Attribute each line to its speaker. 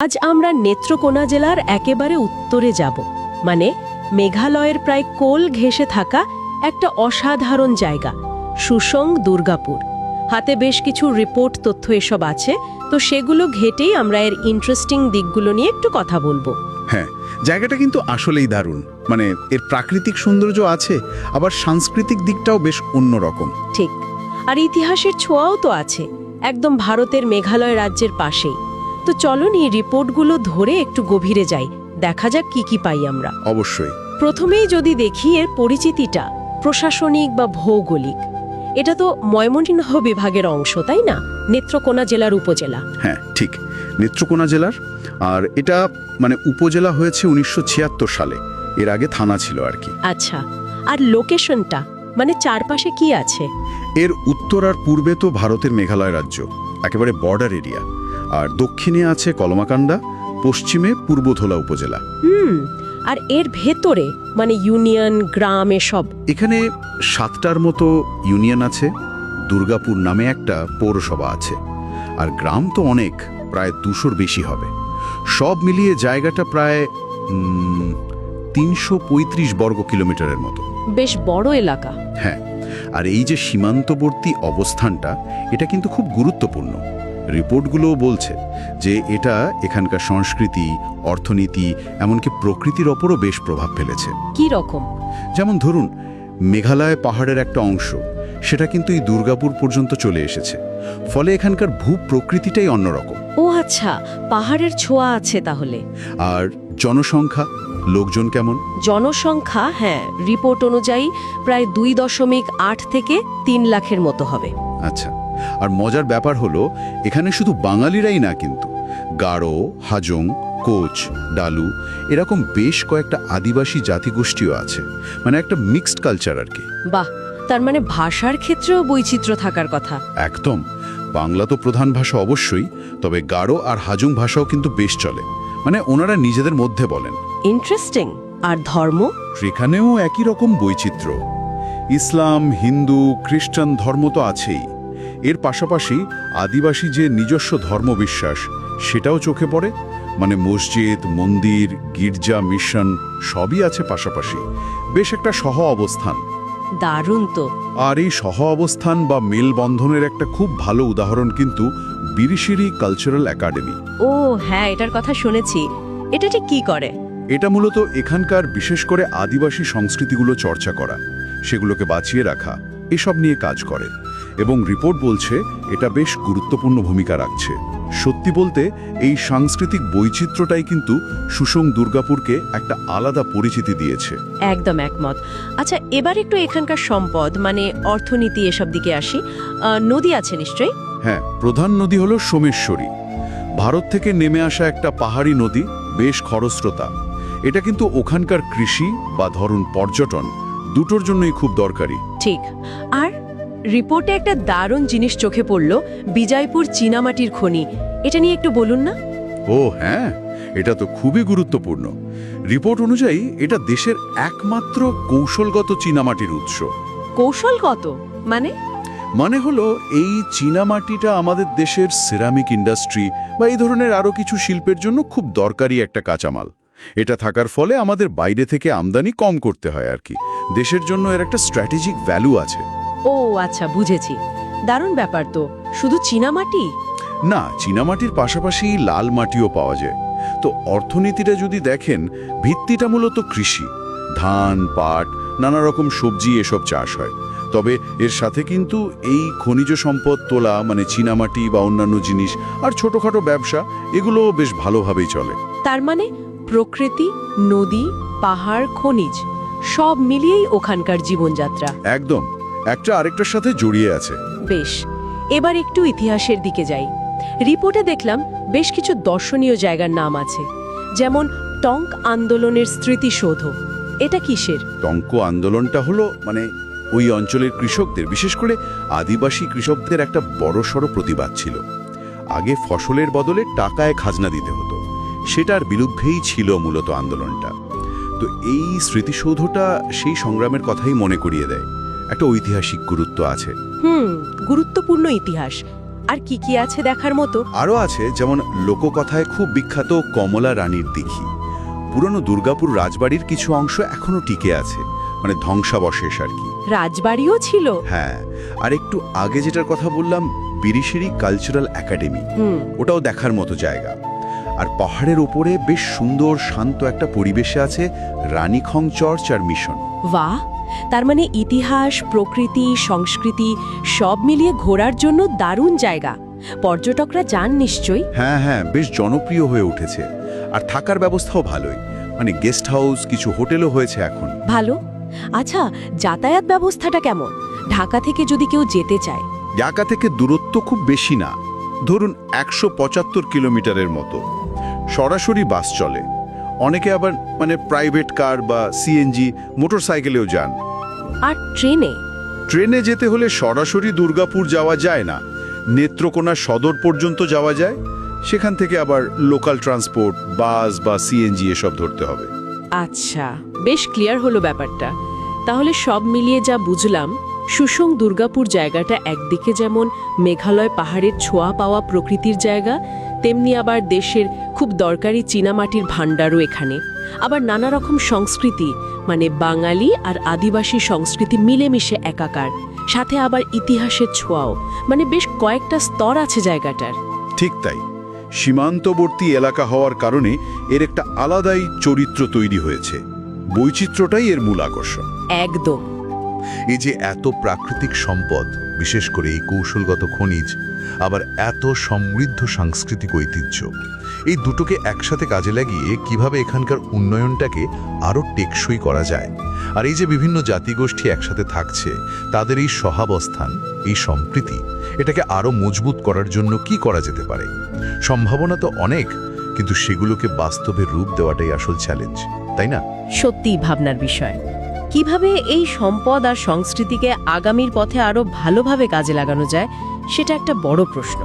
Speaker 1: আজ আমরা নেত্রকোনা জেলার একেবারে উত্তরে যাব মানে মেঘালয়ের প্রায় কোল ঘেঁষে থাকা একটা অসাধারণ জায়গা সুসং দুর্গাপুর। হাতে বেশ কিছু রিপোর্ট তথ্য এসব আছে তো সেগুলো ঘেটেই আমরা এর ইন্টারেস্টিং দিকগুলো নিয়ে একটু কথা বলব।
Speaker 2: হ্যাঁ জায়গাটা কিন্তু আসলেই দারুণ মানে এর প্রাকৃতিক সৌন্দর্য আছে আবার সাংস্কৃতিক দিকটাও বেশ অন্যরকম
Speaker 1: ঠিক আর ইতিহাসের ছোঁয়াও তো আছে একদম ভারতের মেঘালয় রাজ্যের পাশেই। তো চলো এই রিপোর্টগুলো ধরে একটু গভীরে যাই। দেখা যাক কি কি পাই আমরা।
Speaker 2: অবশ্যই।
Speaker 1: প্রথমেই যদি দেখি এর পরিচিতিটা প্রশাসনিক বা ভৌগোলিক। এটা তো ময়মনসিংহ বিভাগের অংশ তাই না? নেত্রকোনা জেলার উপজেলা।
Speaker 2: হ্যাঁ ঠিক। নেত্রকোনা জেলার। আর এটা মানে উপজেলা হয়েছে উনিশশো ছিয়াত্তর সালে। এর আগে থানা ছিল আর কি।
Speaker 1: আচ্ছা। আর লোকেশনটা? মানে চারপাশে কি আছে?
Speaker 2: এর উত্তর আর পূর্বে তো ভারতের মেঘালয় রাজ্য। একেবারে বর্ডার এরিয়া আর দক্ষিণে আছে কলমাকান্দা পশ্চিমে পূর্বধোলা উপজেলা।
Speaker 1: হুম আর এর ভেতরে মানে ইউনিয়ন গ্রাম এসব?
Speaker 2: এখানে সাতটার মতো ইউনিয়ন আছে দুর্গাপুর নামে একটা পৌরসভা আছে। আর গ্রাম তো অনেক প্রায় দুশোর বেশি হবে। সব মিলিয়ে জায়গাটা প্রায় তিনশো পঁয়ত্রিশ বর্গ কিলোমিটারের মতো।
Speaker 1: বেশ বড় এলাকা।
Speaker 2: হ্যাঁ আর এই যে সীমান্তবর্তী অবস্থানটা এটা কিন্তু খুব গুরুত্বপূর্ণ। রিপোর্টগুলোও বলছে যে এটা এখানকার সংস্কৃতি অর্থনীতি এমনকি প্রকৃতির ওপরও বেশ প্রভাব ফেলেছে।
Speaker 1: কি রকম?
Speaker 2: যেমন ধরুন মেঘালয় পাহাড়ের একটা অংশ সেটা কিন্তু এই দুর্গাপুর পর্যন্ত চলে এসেছে। ফলে এখানকার ভূ প্রকৃতিটাই অন্যরকম।
Speaker 1: ও আচ্ছা পাহাড়ের ছোঁয়া আছে তাহলে।
Speaker 2: আর জনসংখ্যা লোকজন কেমন?
Speaker 1: জনসংখ্যা হ্যাঁ রিপোর্ট অনুযায়ী প্রায় দুই দশমিক আট থেকে তিন লাখের মতো হবে।
Speaker 2: আচ্ছা। আর মজার ব্যাপার হলো এখানে শুধু বাঙালিরাই না কিন্তু। গারো হাজং কোচ ডালু এরকম বেশ কয়েকটা আদিবাসী জাতিগোষ্ঠীও আছে। মানে একটা মিক্সড কালচার আর কি।
Speaker 1: বাহ! তার মানে ভাষার ক্ষেত্রেও বৈচিত্র্য থাকার কথা।
Speaker 2: একদম। বাংলা তো প্রধান ভাষা অবশ্যই তবে গারো আর হাজং ভাষাও কিন্তু বেশ চলে। মানে ওনারা নিজেদের মধ্যে বলেন।
Speaker 1: ইন্টারেস্টিং আর ধর্ম?
Speaker 2: সেখানেও একই রকম বৈচিত্র্য। ইসলাম হিন্দু খ্রিস্টান ধর্ম তো আছেই। এর পাশাপাশি আদিবাসী যে নিজস্ব ধর্মবিশ্বাস সেটাও চোখে পড়ে। মানে মসজিদ মন্দির গির্জা মিশন সবই আছে পাশাপাশি। বেশ একটা সহ অবস্থান।
Speaker 1: দারুণ তো।
Speaker 2: আর এই সহ অবস্থান বা মেলবন্ধনের একটা খুব ভালো উদাহরণ কিন্তু বিরিশিরি কালচারাল একাডেমি।
Speaker 1: ও হ্যাঁ এটার কথা শুনেছি। এটা ঠিক কি করে?
Speaker 2: এটা মূলত এখানকার বিশেষ করে আদিবাসী সংস্কৃতিগুলো চর্চা করা সেগুলোকে বাঁচিয়ে রাখা এসব নিয়ে কাজ করে। এবং রিপোর্ট বলছে এটা বেশ গুরুত্বপূর্ণ ভূমিকা রাখছে। সত্যি বলতে এই সাংস্কৃতিক বৈচিত্র্যটাই কিন্তু সুসং দুর্গাপুরকে একটা আলাদা পরিচিতি দিয়েছে।
Speaker 1: একদম একমত। আচ্ছা এবার একটু এখানকার সম্পদ মানে অর্থনীতি এসব দিকে আসি। নদী আছে নিশ্চয়ই?
Speaker 2: হ্যাঁ প্রধান নদী হলো সোমেশ্বরী। ভারত থেকে নেমে আসা একটা পাহাড়ি নদী বেশ খরস্রোতা। এটা কিন্তু ওখানকার কৃষি বা ধরুন পর্যটন দুটোর জন্যই খুব দরকারি।
Speaker 1: ঠিক। আর রিপোর্টে একটা দারুণ জিনিস চোখে পড়ল বিজয়পুর চীনামাটির খনি। এটা নিয়ে একটু বলুন না?
Speaker 2: ও হ্যাঁ এটা তো খুবই গুরুত্বপূর্ণ। রিপোর্ট অনুযায়ী এটা দেশের একমাত্র কৌশলগত চীনামাটির উৎস।
Speaker 1: কৌশলগত? মানে?
Speaker 2: মানে হলো এই চীনামাটিটা আমাদের দেশের সিরামিক ইন্ডাস্ট্রি বা এই ধরনের আরও কিছু শিল্পের জন্য খুব দরকারি একটা কাঁচামাল। এটা থাকার ফলে আমাদের বাইরে থেকে আমদানি কম করতে হয় আর কি। দেশের জন্য এর একটা স্ট্র্যাটেজিক ভ্যালু আছে।
Speaker 1: ও আচ্ছা বুঝেছি। দারুণ ব্যাপার তো। শুধু চীনামাটি
Speaker 2: না চীনামাটির পাশাপাশি লাল মাটিও পাওয়া যায়। তো অর্থনীতিটা যদি দেখেন ভিত্তিটা মূলত কৃষি। ধান পাট নানা রকম সবজি এসব চাষ হয়। তবে এর সাথে কিন্তু এই খনিজ সম্পদ তোলা মানে চীনামাটি বা অন্যান্য জিনিস আর ছোটখাটো ব্যবসা এগুলো বেশ ভালোভাবেই চলে।
Speaker 1: তার মানে প্রকৃতি নদী পাহাড় খনিজ সব মিলিয়েই ওখানকার জীবনযাত্রা।
Speaker 2: একদম। একটা আরেকটার সাথে জড়িয়ে আছে।
Speaker 1: বেশ এবার একটু ইতিহাসের দিকে যাই। রিপোর্টে দেখলাম বেশ কিছু দর্শনীয় জায়গার নাম আছে যেমন টঙ্ক আন্দোলনের স্মৃতিসৌধ। এটা কিসের?
Speaker 2: টঙ্ক আন্দোলনটা হলো মানে ওই অঞ্চলের কৃষকদের বিশেষ করে আদিবাসী কৃষকদের একটা বড়সড় প্রতিবাদ ছিল। আগে ফসলের বদলে টাকায় খাজনা দিতে হতো। সেটার বিরুদ্ধেই ছিল মূলত আন্দোলনটা। তো এই স্মৃতিসৌধটা সেই সংগ্রামের কথাই মনে করিয়ে দেয়। একটা ঐতিহাসিক গুরুত্ব আছে।
Speaker 1: হুম গুরুত্বপূর্ণ ইতিহাস। আর কি কি আছে দেখার মতো?
Speaker 2: আরও আছে যেমন লোককথায় খুব বিখ্যাত কমলা রানীর দিঘি। পুরনো দুর্গাপুর রাজবাড়ির কিছু অংশ এখনও টিকে আছে মানে ধ্বংসাবশেষ আর কি।
Speaker 1: রাজবাড়িও ছিল?
Speaker 2: হ্যাঁ আর একটু আগে যেটার কথা বললাম বিরিশিরি কালচারাল একাডেমি। ওটাও দেখার মতো জায়গা। আর পাহাড়ের ওপরে বেশ সুন্দর শান্ত একটা পরিবেশে আছে রানীখং চর্চ আর মিশন।
Speaker 1: বাহ! তার মানে ইতিহাস প্রকৃতি সংস্কৃতি সব মিলিয়ে ঘোরার জন্য দারুণ জায়গা। পর্যটকরা যান নিশ্চয়ই?
Speaker 2: হ্যাঁ হ্যাঁ বেশ জনপ্রিয় হয়ে উঠেছে। আর থাকার ব্যবস্থাও ভালোই। মানে গেস্ট হাউস কিছু হোটেলও হয়েছে এখন।
Speaker 1: ভালো? আচ্ছা যাতায়াত ব্যবস্থাটা কেমন? ঢাকা থেকে যদি কেউ যেতে চায়।
Speaker 2: ঢাকা থেকে দূরত্ব খুব বেশি না। ধরুন একশো পঁচাত্তর কিলোমিটারের মতো। সরাসরি বাস চলে। অনেকে আবার মানে প্রাইভেট কার বা সিএনজি মোটরসাইকেলেও যান।
Speaker 1: আর ট্রেনে?
Speaker 2: ট্রেনে যেতে হলে সরাসরি দুর্গাপুর যাওয়া যায় না। নেত্রকোনা সদর পর্যন্ত যাওয়া যায়। সেখান থেকে আবার লোকাল ট্রান্সপোর্ট বাস বা সিএনজি এসব ধরতে হবে।
Speaker 1: আচ্ছা বেশ ক্লিয়ার হলো ব্যাপারটা। তাহলে সব মিলিয়ে যা বুঝলাম সুসং দুর্গাপুর জায়গাটা একদিকে যেমন মেঘালয় পাহাড়ের ছোঁয়া পাওয়া প্রকৃতির জায়গা তেমনি আবার দেশের খুব দরকারি চীনামাটির ভাণ্ডারও এখানে। আবার নানা রকম সংস্কৃতি মানে বাঙালি আর আদিবাসী সংস্কৃতি মিলেমিশে একাকার। সাথে আবার ইতিহাসের ছোঁয়াও মানে বেশ কয়েকটা স্তর আছে জায়গাটার।
Speaker 2: ঠিক তাই। সীমান্তবর্তী এলাকা হওয়ার কারণে এর একটা আলাদাই চরিত্র তৈরি হয়েছে। বৈচিত্র্যটাই এর মূল আকর্ষণ।
Speaker 1: একদম।
Speaker 3: এই যে এত প্রাকৃতিক সম্পদ, বিশেষ করে এই কৌশলগত খনিজ, আবার এত সমৃদ্ধ সাংস্কৃতিক ঐতিহ্য, এই দুটোকে একসাথে কাজে লাগিয়ে কীভাবে এখানকার উন্নয়নটাকে আরও টেকসই করা যায়? আর এই যে বিভিন্ন জাতিগোষ্ঠী একসাথে থাকছে, তাদের এই সহাবস্থান এই সম্প্রীতি, এটাকে আরও মজবুত করার জন্য কি করা যেতে পারে? সম্ভাবনা তো অনেক, কিন্তু সেগুলোকে বাস্তবে রূপ দেওয়াটাই আসল চ্যালেঞ্জ তাই না?
Speaker 1: সত্যিই ভাবনার বিষয়। কীভাবে এই সম্পদ আর সংস্কৃতিকে আগামীর পথে আরও ভালোভাবে কাজে লাগানো যায়, সেটা একটা বড় প্রশ্ন।